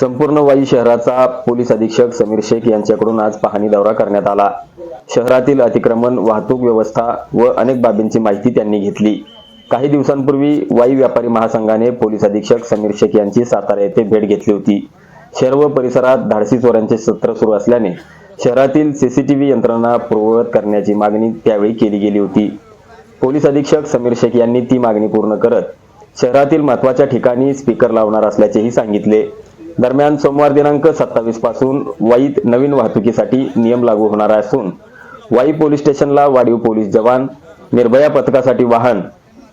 संपूर्ण वाई शहराचा पोलीस अधीक्षक समीर शेख यांच्याकडून आज पाहणी दौरा करण्यात आला. शहरातील अतिक्रमण वाहतूक व्यवस्था व अनेक बाबींची माहिती त्यांनी घेतली. काही दिवसांपूर्वी वाई व्यापारी महासंघाने पोलीस अधीक्षक समीर शेख यांची सातारा येथे भेट घेतली होती. शहर व परिसरात धाडसी चोऱ्यांचे सत्र सुरू असल्याने शहरातील सीसीटीव्ही यंत्रणा पूर्ववत करण्याची मागणी त्यावेळी केली गेली होती. पोलीस अधीक्षक समीर शेख यांनी ती मागणी पूर्ण करत शहरातील महत्त्वाच्या ठिकाणी स्पीकर लावणार असल्याचेही सांगितले. दरम्यान सोमवार दिनांक सत्तावीसपासून वाईत नवीन वाहतुकीसाठी नियम लागू होणार असून वाई पोलीस स्टेशनला वाढीव पोलीस जवान निर्भया पथकासाठी वाहन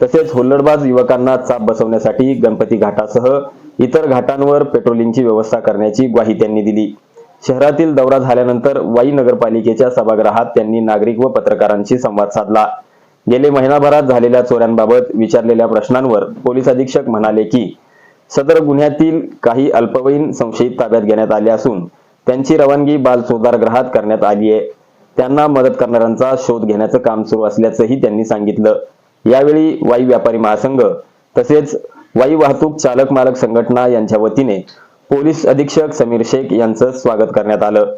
तसेच हुल्लडबाज युवकांना चाप बसवण्यासाठी गणपती घाटासह इतर घाटांवर पेट्रोलिंगची व्यवस्था करण्याची ग्वाही त्यांनी दिली. शहरातील दौरा झाल्यानंतर वाई नगरपालिकेच्या सभागृहात त्यांनी नागरिक व पत्रकारांशी संवाद साधला. गेले महिनाभरात झालेल्या चोऱ्यांबाबत विचारलेल्या प्रश्नांवर पोलीस अधीक्षक म्हणाले की सदर गुन्ह्यातील काही अल्पवयीन संशयित ताब्यात घेण्यात आले असून त्यांची रवानगी बाल गृहात करण्यात आली आहे. त्यांना मदत करणाऱ्यांचा शोध घेण्याचं काम सुरू असल्याचंही त्यांनी सांगितलं. यावेळी वाई व्यापारी महासंघ तसेच वाई वाहतूक चालक मालक संघटना यांच्या वतीने पोलीस अधीक्षक समीर शेख यांचं स्वागत करण्यात आलं.